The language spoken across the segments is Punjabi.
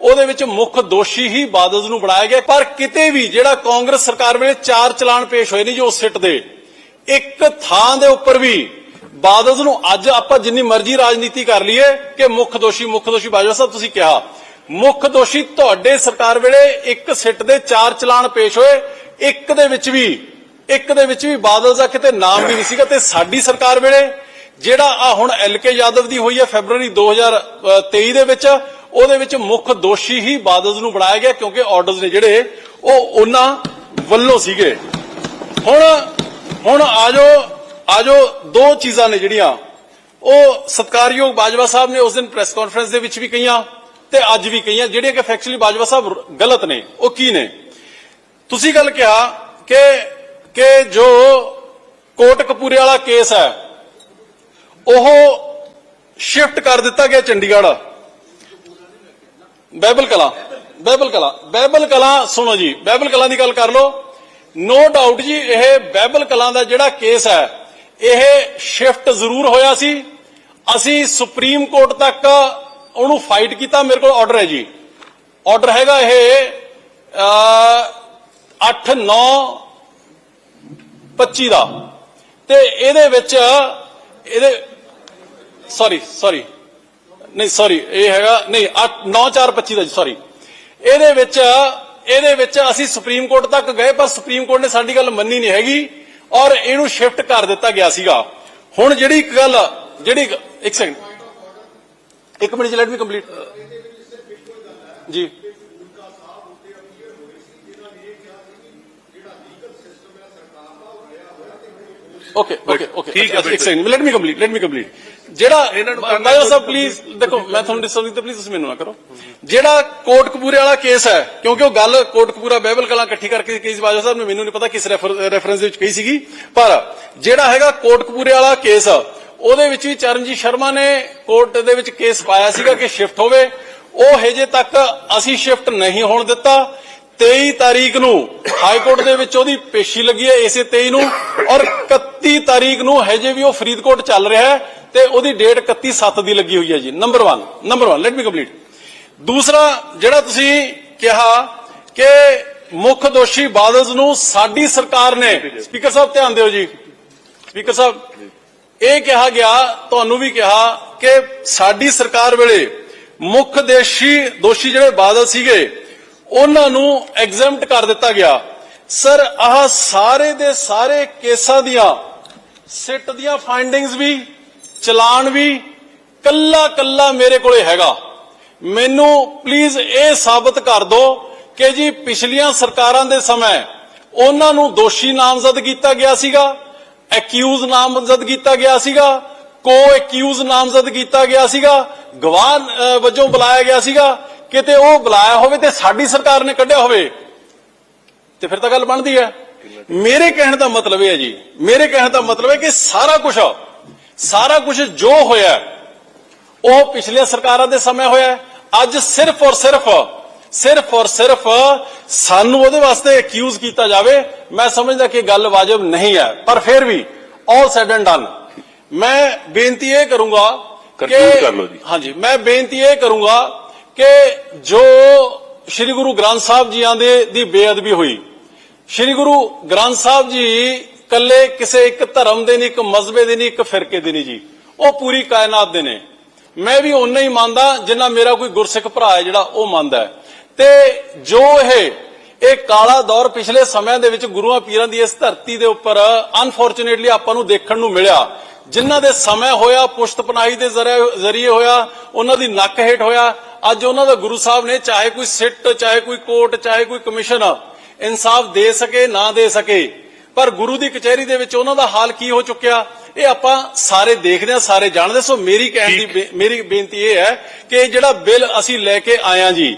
ਉਹਦੇ ਵਿੱਚ ਮੁੱਖ ਦੋਸ਼ੀ ਹੀ ਬਾਦਲ ਨੂੰ ਬਣਾਇਆ ਗਿਆ ਪਰ ਕਿਤੇ ਵੀ ਜਿਹੜਾ ਕਾਂਗਰਸ ਸਰਕਾਰ ਵੇਲੇ ਚਾਰ ਚਲਾਨ ਪੇਸ਼ ਹੋਏ ਨੇ ਜੀ ਉਸ ਸਿੱਟ ਦੇ। ਇੱਕ ਥਾਂ ਦੇ ਉੱਪਰ ਵੀ ਬਾਦਲ ਨੂੰ ਅੱਜ ਆਪਾਂ ਜਿੰਨੀ ਮਰਜ਼ੀ ਰਾਜਨੀਤੀ ਕਰ ਲਈਏ ਕਿ ਮੁੱਖ ਦੋਸ਼ੀ ਮੁੱਖ ਦੋਸ਼ੀ ਬਾਜਵਾ ਸਾਹਿਬ, ਤੁਸੀਂ ਕਿਹਾ। ਮੁੱਖ ਦੋਸ਼ੀ ਤੁਹਾਡੇ ਸਰਕਾਰ ਵੇਲੇ ਇੱਕ ਸਿੱਟ ਦੇ ਚਾਰ ਚਲਾਨ ਪੇਸ਼ ਹੋਏ। ਇੱਕ ਦੇ ਵਿੱਚ ਵੀ, ਇੱਕ ਦੇ ਵਿੱਚ ਵੀ ਬਾਦਲ ਦਾ ਕਿਤੇ ਨਾਮ ਵੀ ਨਹੀਂ ਸੀਗਾ ਤੇ ਸਾਡੀ ਸਰਕਾਰ ਵੇਲੇ ਜਿਹੜਾ ਆ ਹੁਣ ਐਲਕੇ ਯਾਦਵ ਦੀ ਹੋਈ ਹੈ ਫੈਬਰੂਅਰੀ 2023 ਦੇ ਵਿੱਚ ਉਹਦੇ ਵਿੱਚ ਮੁੱਖ ਦੋਸ਼ੀ ਹੀ ਬਾਦਲ ਨੂੰ ਬਣਾਇਆ ਗਿਆ ਕਿਉਂਕਿ ਆਰਡਰਸ ਨੇ ਜਿਹੜੇ ਉਹ ਉਹਨਾਂ ਵੱਲੋਂ ਸੀਗੇ। ਹੁਣ ਹੁਣ ਆਜੋ ਆਜੋ ਦੋ ਚੀਜ਼ਾਂ ਨੇ ਜਿਹੜੀਆਂ। ਉਹ ਸਤਕਾਰਯੋਗ ਬਾਜਵਾ ਸਾਹਿਬ ਨੇ ਉਸ ਦਿਨ ਪ੍ਰੈਸ ਕਾਨਫਰੰਸ ਦੇ ਵਿੱਚ ਵੀ ਕਹੀਆਂ ਤੇ ਅੱਜ ਵੀ ਕਹੀਆਂ, ਜਿਹੜੀਆਂ ਕਿ ਫੈਕਚੁਅਲੀ ਬਾਜਵਾ ਸਾਹਿਬ ਗਲਤ ਨੇ। ਉਹ ਕੀ ਨੇ? ਤੁਸੀਂ ਗੱਲ ਕਿਹਾ ਕਿ ਕਿ ਜੋ ਕੋਟ ਕਪੂਰੇ ਵਾਲਾ ਕੇਸ ਹੈ, ਉਹ ਸ਼ਿਫਟ ਕਰ ਦਿੱਤਾ ਗਿਆ ਚੰਡੀਗੜ੍ਹ। ਬਾਈਬਲ ਕਲਾ ਬਾਈਬਲ ਕਲਾ ਬਾਈਬਲ ਕਲਾ ਸੁਣੋ ਜੀ ਬਾਈਬਲ ਕਲਾ ਦੀ ਗੱਲ ਕਰ ਲਓ। ਨੋ ਡਾਊਟ ਜੀ, ਇਹ ਬਾਈਬਲ ਕਲਾ ਦਾ ਜਿਹੜਾ ਕੇਸ ਹੈ, ਇਹ ਸ਼ਿਫਟ ਜ਼ਰੂਰ ਹੋਇਆ ਸੀ। ਅਸੀਂ ਸੁਪਰੀਮ ਕੋਰਟ ਤੱਕ ਉਹਨੂੰ ਫਾਈਟ ਕੀਤਾ, ਮੇਰੇ ਕੋਲ ਆਰਡਰ ਹੈ ਜੀ। ਆਰਡਰ ਹੈਗਾ ਇਹ 8 9 25 ਦਾ। ਤੇ ਇਹਦੇ ਵਿੱਚ, ਇਹਦੇ ਸੌਰੀ ਸੌਰੀ ਨਹੀਂ ਸੌਰੀ ਇਹ ਹੈਗਾ ਨਹੀਂ 9 4 25 ਦਾ ਜੀ ਸੌਰੀ ਇਹਦੇ ਵਿੱਚ ਇਹਦੇ ਵਿੱਚ ਅਸੀਂ ਸੁਪਰੀਮ ਕੋਰਟ ਤੱਕ ਗਏ ਪਰ ਸੁਪਰੀਮ ਕੋਰਟ ਨੇ ਸਾਡੀ ਗੱਲ ਮੰਨੀ ਨਹੀਂ ਹੈਗੀ ਔਰ ਇਹਨੂੰ ਸ਼ਿਫਟ ਕਰ ਦਿੱਤਾ ਗਿਆ ਸੀਗਾ। ਹੁਣ ਜਿਹੜੀ ਇੱਕ ਗੱਲ ਜਿਹੜੀ ਇੱਕ ਸੈਕਿੰਡ ਇੱਕ ਮਿੰਟ ਜੀ ਲੈਟ ਮੀ ਕੰਪਲੀਟ ਜੀ। ਓਕੇ ਓਕੇ ਓਕੇ ਠੀਕ ਹੈ, ਇੱਕ second let me complete let me complete ਜਿਹੜਾ ਇਹਨਾਂ ਨੂੰ ਬਾਜਵਾ ਸਾਹਿਬ ਪਲੀਜ਼ ਦੇਖੋ ਮੈਂ ਤੁਹਾਨੂੰ ਡਿਸਟਰਬ ਕੀਤਾ ਪਲੀਜ਼ ਤੁਸੀਂ ਮੈਨੂੰ ਨਾ ਕਰੋ। ਜਿਹੜਾ ਕੋਟ ਕਪੂਰੇ ਵਾਲਾ ਕੇਸ ਹੈ ਕਿਉਂਕਿ ਉਹ ਗੱਲ ਕੋਟ ਕਪੂਰਾ ਬਾਈਬਲ ਕਲਾਂ ਇਕੱਠੀ ਕਰਕੇ ਕਹੀ ਸੀ ਬਾਜਵਾ ਸਾਹਿਬ ਨੇ ਮੈਨੂੰ ਨਹੀਂ ਪਤਾ ਕਿਸ ਰੈਫਰੈਂਸ ਦੇ ਵਿੱਚ ਕਹੀ ਸੀਗੀ। ਪਰ ਜਿਹੜਾ ਹੈਗਾ ਕੋਟ ਕਪੂਰੇ ਵਾਲਾ ਕੇਸ ਉਹਦੇ ਵਿੱਚ ਵੀ ਚਰਨਜੀਤ ਸ਼ਰਮਾ ਨੇ ਕੋਰਟ ਦੇ ਵਿੱਚ ਕੇਸ ਪਾਇਆ ਸੀਗਾ ਕਿ ਸ਼ਿਫਟ ਹੋਵੇ। ਉਹ ਹਜੇ ਤੱਕ ਅਸੀਂ ਸ਼ਿਫਟ ਨਹੀਂ ਹੋਣ ਦਿੱਤਾ। 23 ਤਾਰੀਖ ਨੂੰ ਹਾਈ ਕੋਰਟ ਦੇ ਵਿੱਚ ਉਹਦੀ ਪੇਸ਼ੀ ਲੱਗੀ ਹੈ ਇਸੇ 23 ਨੂੰ ਔਰ 31 ਤਾਰੀਖ ਨੂੰ ਹਜੇ ਵੀ ਉਹ ਫਰੀਦਕੋਟ ਚੱਲ ਰਿਹਾ ਹੈ ਤੇ ਉਹਦੀ ਡੇਟ 31 7 ਦੀ ਲੱਗੀ ਹੋਈ ਹੈ ਜੀ। Number 1 number 1 let me complete ਦੂਸਰਾ, ਜਿਹੜਾ ਤੁਸੀਂ ਕਿਹਾ ਕਿ ਮੁੱਖ ਦੋਸ਼ੀ ਬਾਦਲ ਨੂੰ ਸਾਡੀ ਸਰਕਾਰ ਨੇ ਸਪੀਕਰ ਸਾਹਿਬ, ਧਿਆਨ ਦਿਓ ਜੀ। ਸਪੀਕਰ ਸਾਹਿਬ, ਇਹ ਕਿਹਾ ਗਿਆ, ਤੁਹਾਨੂੰ ਵੀ ਕਿਹਾ ਕਿ ਸਾਡੀ ਸਰਕਾਰ ਵੇਲੇ ਮੁੱਖ ਦੇਸ਼ੀ ਦੋਸ਼ੀ ਜਿਹੜੇ ਬਾਦਲ ਸੀਗੇ ਉਹਨਾਂ ਨੂੰ ਐਗਜ਼ੈਂਪਟ ਕਰ ਦਿੱਤਾ ਗਿਆ। ਸਰ, ਆਹ ਸਾਰੇ ਦੇ ਸਾਰੇ ਕੇਸਾਂ ਦੀਆਂ, ਸਿੱਟ ਦੀਆਂ ਫਾਈਂਡਿੰਗਸ ਵੀ, ਚਲਾਨ ਵੀ ਕੱਲਾ ਕੱਲਾ ਮੇਰੇ ਕੋਲੇ ਹੈਗਾ। ਮੈਨੂੰ ਪਲੀਜ਼ ਇਹ ਸਾਬਤ ਕਰ ਦਿਓ ਕਿ ਜੀ ਪਿਛਲੀਆਂ ਸਰਕਾਰਾਂ ਦੇ ਸਮੇਂ ਉਹਨਾਂ ਨੂੰ ਦੋਸ਼ੀ ਨਾਮਜ਼ਦ ਕੀਤਾ ਗਿਆ ਸੀਗਾ ਐਕਿਊਜ਼ ਨਾਮਜ਼ਦ ਕੀਤਾ ਗਿਆ ਸੀਗਾ ਕੋ ਐਕਿਊਜ਼ ਨਾਮਜ਼ਦ ਕੀਤਾ ਗਿਆ ਸੀਗਾ, ਗਵਾਹ ਵਜੋਂ ਬੁਲਾਇਆ ਗਿਆ ਸੀਗਾ। ਕਿਤੇ ਉਹ ਬੁਲਾਇਆ ਹੋਵੇ ਤੇ ਸਾਡੀ ਸਰਕਾਰ ਨੇ ਕੱਢਿਆ ਹੋਵੇ ਤੇ ਫਿਰ ਤਾਂ ਗੱਲ ਬਣਦੀ ਹੈ ਮੇਰੇ ਕਹਿਣ ਦਾ ਮਤਲਬ ਇਹ ਹੈ ਜੀ ਮੇਰੇ ਕਹਿਣ ਦਾ ਮਤਲਬ ਹੈ ਕਿ ਸਾਰਾ ਕੁਝ ਸਾਰਾ ਕੁਝ ਜੋ ਹੋਇਆ ਉਹ ਪਿਛਲੀਆਂ ਸਰਕਾਰਾਂ ਦੇ ਸਮੇਂ ਹੋਇਆ। ਅੱਜ ਸਿਰਫ ਔਰ ਸਿਰਫ ਸਿਰਫ ਔਰ ਸਿਰਫ ਸਾਨੂੰ ਉਹਦੇ ਵਾਸਤੇ ਅਕਿਊਜ਼ ਕੀਤਾ ਜਾਵੇ ਮੈਂ ਸਮਝਦਾ ਕਿ ਗੱਲ ਵਾਜਬ ਨਹੀਂ ਹੈ ਪਰ ਫਿਰ ਵੀ ਆਲ ਸੈਡ ਐਂਡ ਡਨ ਮੈਂ ਬੇਨਤੀ ਇਹ ਕਰੂੰਗਾ Conclude ਕਰ ਲਓ ਜੀ। ਹਾਂਜੀ ਮੈਂ ਬੇਨਤੀ ਇਹ ਕਰੂੰਗਾ ਕਿ ਜੋ ਸ੍ਰੀ ਗੁਰੂ ਗ੍ਰੰਥ ਸਾਹਿਬ ਜੀਆਂ ਦੇ, ਦੀ ਬੇਅਦਬੀ ਹੋਈ। ਸ੍ਰੀ ਗੁਰੂ ਗ੍ਰੰਥ ਸਾਹਿਬ ਜੀ ਕੱਲੇ ਕਿਸੇ ਇੱਕ ਧਰਮ ਦੇ ਨਹੀਂ, ਇੱਕ ਮਜ਼ਬੇ ਦੇ ਨਹੀਂ, ਇੱਕ ਫਿਰਕੇ ਦੇ ਨਹੀਂ ਜੀ। ਉਹ ਪੂਰੀ ਕਾਇਨਾਤ ਦੇ ਨੇ। ਮੈਂ ਵੀ ਓਨਾ ਹੀ ਮੰਨਦਾ ਜਿੰਨਾ ਮੇਰਾ ਕੋਈ ਗੁਰਸਿੱਖ ਭਰਾ ਹੈ ਜਿਹੜਾ ਉਹ ਮੰਨਦਾ ਹੈ। ਤੇ ਜੋ ਇਹ ਇਹ ਕਾਲਾ ਦੌਰ ਪਿਛਲੇ ਸਮਿਆਂ ਦੇ ਵਿੱਚ ਗੁਰੂਆਂ ਪੀਰਾਂ ਦੀ ਇਸ ਧਰਤੀ ਦੇ ਉੱਪਰ ਅਨਫੋਰਚੂਨੇਟਲੀ ਆਪਾਂ ਨੂੰ ਦੇਖਣ ਨੂੰ ਮਿਲਿਆ। ਜਿਨ੍ਹਾਂ ਦੇ ਸਮੇਂ ਹੋਇਆ ਪੁਸ਼ਤ ਪਨਾਹੀ ਦੇ ਜ਼ਰੀਏ ਹੋਇਆ, ਉਹਨਾਂ ਦੀ ਨੱਕ ਹੇਠ ਹੋਇਆ ਅੱਜ ਉਹਨਾਂ ਦਾ ਗੁਰੂ ਸਾਹਿਬ ਨੇ ਚਾਹੇ ਕੋਈ ਸਿੱਟ ਚਾਹੇ ਕੋਈ ਕੋਰਟ ਚਾਹੇ ਕੋਈ ਕਮਿਸ਼ਨ ਇਨਸਾਫ ਦੇ ਸਕੇ ਨਾ ਦੇ ਸਕੇ। ਪਰ ਗੁਰੂ ਦੀ ਕਚਹਿਰੀ ਦੇ ਵਿੱਚ ਉਹਨਾਂ ਦਾ ਹਾਲ ਕੀ ਹੋ ਚੁੱਕਿਆ? ਇਹ ਆਪਾਂ ਸਾਰੇ ਦੇਖਦੇ ਹਾਂ ਸਾਰੇ ਜਾਣਦੇ ਸੋ ਮੇਰੀ ਕਹਿਣ ਦੀ ਮੇਰੀ ਬੇਨਤੀ ਇਹ ਹੈ ਕਿ ਜਿਹੜਾ ਬਿੱਲ ਅਸੀਂ ਲੈ ਕੇ ਆਇਆ ਜੀ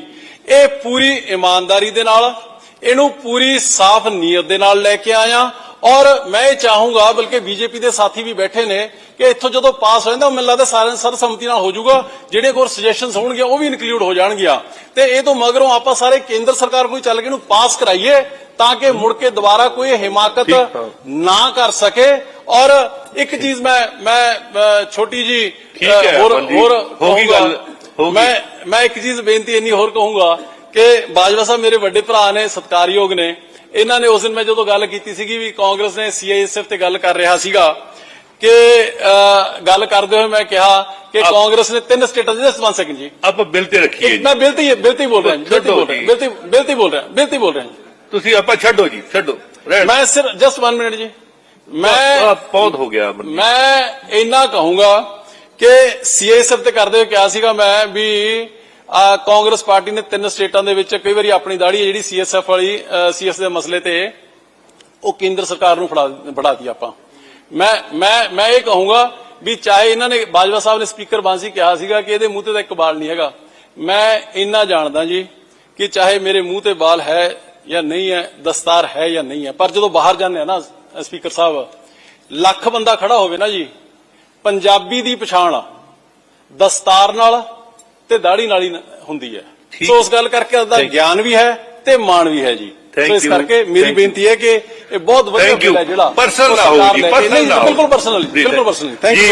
ਇਹ ਪੂਰੀ ਇਮਾਨਦਾਰੀ ਦੇ ਨਾਲ ਇਹਨੂੰ ਪੂਰੀ ਸਾਫ਼ ਨੀਅਤ ਦੇ ਨਾਲ ਲੈ ਕੇ ਆਇਆ ਔਰ ਮੈਂ ਇਹ ਚਾਹੂੰਗਾ ਬਲਕਿ ਬੀਜੇਪੀ ਦੇ ਸਾਥੀ ਵੀ ਬੈਠੇ ਨੇ ਕਿ ਇੱਥੋਂ ਜਦੋਂ ਪਾਸ ਹੋ ਜਾਂਦਾ ਮੈਨੂੰ ਲੱਗਦਾ ਸਾਰਿਆਂ ਸਰਬਸੰਮਤੀ ਨਾਲ ਹੋ ਜਾਊਗਾ ਜਿਹੜੇ ਕੋਲ ਸੁਜੈਸ਼ਨਸ ਹੋਣਗੇ ਉਹ ਵੀ ਇਨਕਲੂਡ ਹੋ ਜਾਣਗੀਆਂ ਤੇ ਇਹ ਤੋਂ ਮਗਰੋਂ ਆਪਾਂ ਸਾਰੇ ਕੇਂਦਰ ਸਰਕਾਰ ਕੋਈ ਚੱਲ ਕੇ ਇਹਨੂੰ ਪਾਸ ਕਰਾਈਏ ਤਾਂ ਕਿ ਮੁੜ ਕੇ ਦੁਬਾਰਾ ਕੋਈ ਹਿਮਾਕਤ। ਨਾ ਕਰ ਸਕੇ ਔਰ ਇੱਕ ਚੀਜ਼ ਮੈਂ ਮੈਂ ਛੋਟੀ ਜੀ ਹੋਰ। ਹੋਰ ਹੋ ਗਈ ਕਹੂੰਗਾ। ਗੱਲ। ਮੈਂ ਮੈਂ ਇੱਕ ਚੀਜ਼ ਬੇਨਤੀ ਇੰਨੀ ਹੋਰ ਕਹੂੰਗਾ ਕਿ ਬਾਜਵਾ ਸਾਹਿਬ ਮੇਰੇ ਵੱਡੇ ਭਰਾ ਨੇ ਸਤਿਕਾਰਯੋਗ ਨੇ ਇਹਨਾਂ ਨੇ ਉਸ ਦਿਨ ਮੈਂ ਜਦੋਂ ਗੱਲ ਕੀਤੀ ਸੀਗੀ ਵੀ ਕਾਂਗਰਸ ਨੇ ਸੀਆਈਐਸਐਫ ਤੇ ਗੱਲ ਕਰ ਰਿਹਾ ਸੀਗਾ ਕਿ ਗੱਲ ਕਰਦੇ ਹੋਏ ਮੈਂ ਕਿਹਾ ਕਿ ਕਾਂਗਰਸ ਨੇ ਤਿੰਨ ਸਟੇਟਾਂ ਦੇ 1 ਸੈਕਿੰਡ ਜੀ ਆਪਾਂ ਬਿੱਲ ਤੇ ਰੱਖੀਏ ਇੱਕ ਜੀ ਮੈਂ ਬਿਲਤੀ ਬਿਲਤੀ ਬੋਲ ਰਿਹਾ ਜੀ ਬਿਲਤੀ ਛੱਡੋ ਬੋਲ ਰਿਹਾ ਜੀ। ਬਿਲਤੀ ਬਿਲਤੀ ਬੋਲ ਰਿਹਾ ਬਿਲਤੀ ਬੋਲ ਰਿਹਾ। ਤੁਸੀਂ ਆਪਾਂ ਛੱਡੋ ਜੀ ਛੱਡੋ ਮੈਂ ਸਿਰ ਜਸਟ 1 ਮਿੰਟ ਜੀ ਮੈਂ ਬਹੁਤ ਹੋ ਗਿਆ। ਮੈਂ ਇੰਨਾ ਕਹੂੰਗਾ ਕਿ ਸੀਐਸਐਫ ਤੇ ਕਰਦੇ ਹੋਏ ਕਿਹਾ ਸੀਗਾ ਮੈਂ ਵੀ ਕਾਂਗਰਸ ਪਾਰਟੀ ਨੇ ਤਿੰਨ ਸਟੇਟਾਂ ਦੇ ਵਿੱਚ ਕਈ ਵਾਰੀ ਆਪਣੀ ਦਾੜੀ ਹੈ ਜਿਹੜੀ ਸੀਐਸਐਫ ਵਾਲੀ ਸੀਐਸ ਦੇ ਮਸਲੇ ਤੇ ਉਹ ਕੇਂਦਰ ਸਰਕਾਰ ਨੂੰ ਫੜਾ ਫੜਾਤੀ ਆਪਾਂ। ਮੈਂ ਮੈਂ ਮੈਂ ਇਹ ਕਹੂੰਗਾ ਵੀ ਚਾਹੇ ਇਹਨਾਂ ਨੇ, ਬਾਜਵਾ ਸਾਹਿਬ ਨੇ ਸਪੀਕਰ ਬਾਂਸੀ ਕਿਹਾ ਸੀਗਾ ਕਿ ਇਹਦੇ ਮੂੰਹ ਤੇ ਤਾਂ ਇੱਕ ਬਾਲ ਨਹੀਂ ਹੈਗਾ। ਮੈਂ ਇੰਨਾ ਜਾਣਦਾ ਜੀ ਕਿ ਚਾਹੇ ਮੇਰੇ ਮੂੰਹ ਤੇ ਬਾਲ ਹੈ ਜਾਂ ਨਹੀਂ ਹੈ, ਦਸਤਾਰ ਹੈ ਜਾਂ ਨਹੀਂ ਹੈ, ਪਰ ਜਦੋਂ ਬਾਹਰ ਜਾਂਦੇ ਆ ਨਾ ਸਪੀਕਰ ਸਾਹਿਬ, ਲੱਖ ਬੰਦਾ ਖੜਾ ਹੋਵੇ ਨਾ ਜੀ, ਪੰਜਾਬੀ ਦੀ ਪਛਾਣ ਦਸਤਾਰ ਨਾਲ ਤੇ ਦਾੜੀ ਨਾਲ ਹੀ ਹੁੰਦੀ ਹੈ। ਸੋ ਉਸ ਗੱਲ ਕਰਕੇ ਉਹਦਾ. ਗਿਆਨ ਵੀ ਹੈ ਤੇ ਮਾਣ ਵੀ ਹੈ ਜੀ ਸੋ ਇਸ. ਕਰਕੇ ਮੇਰੀ. ਬੇਨਤੀ ਹੈ ਕਿ ਇਹ ਬਹੁਤ ਵਧੀਆ. ਬਿੱਲ ਹੈ ਜਿਹੜਾ ਉਹ ਨਾ ਹੋਊ ਸਰਕਾਰ ਜੀ, ਲੈ ਕੇ- personal ਨਹੀਂ, ਨਾ ਹੋਊ। ਬਿਲਕੁਲ ਪਰਸਨਲ ਬਿਲਕੁਲ ਪਰਸਨਲ ਥੈਂਕ ਯੂ